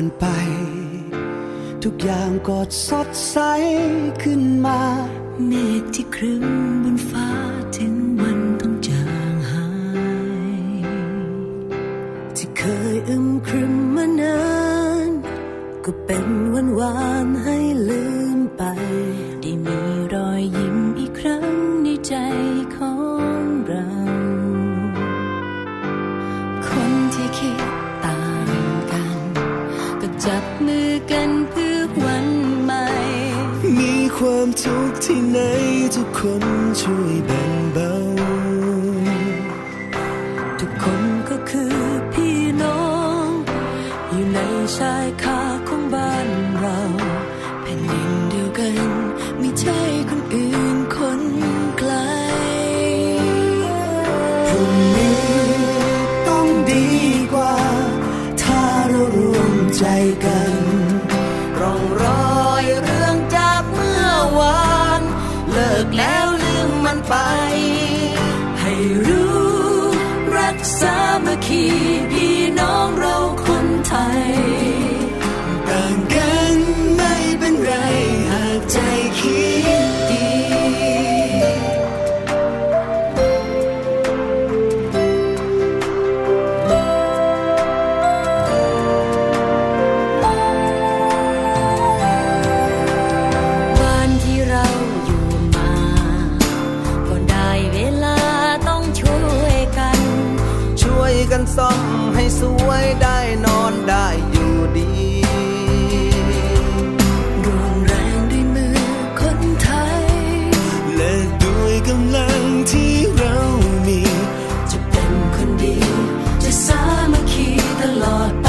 านไป ทุกอย่างก็สดใสขึ้นมา เมฆที่ครึ้มบนฟ้าถึงวันต้องจางหาย ที่เคยอึมครึมมานาน ก็เป็นวันวานห จับมือกันเพื่อวันใหม่ มีความทุกข์ที่ไหนทุกคนช่วยแบ่งเบา ทุกคนก็คือพี่น้อง อยู่ในชายคาของบ้านเราแผ่นดินเดียวกัน ไม่ใช่คนอื่น ร่วมใจกันร่องรอยเรื่องจากเมื่อวาน เลิกแล้วลืมมันไป ให้รู้ รักสามัคคี กันซ่อมให้สวยได้นอนได้อยู่ดีรวมแรงด้วยมือคนไทย และด้วยกำลังที่เรามี จะเป็นคนดี จะสามัคคีตลอดไป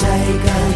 ใจกัน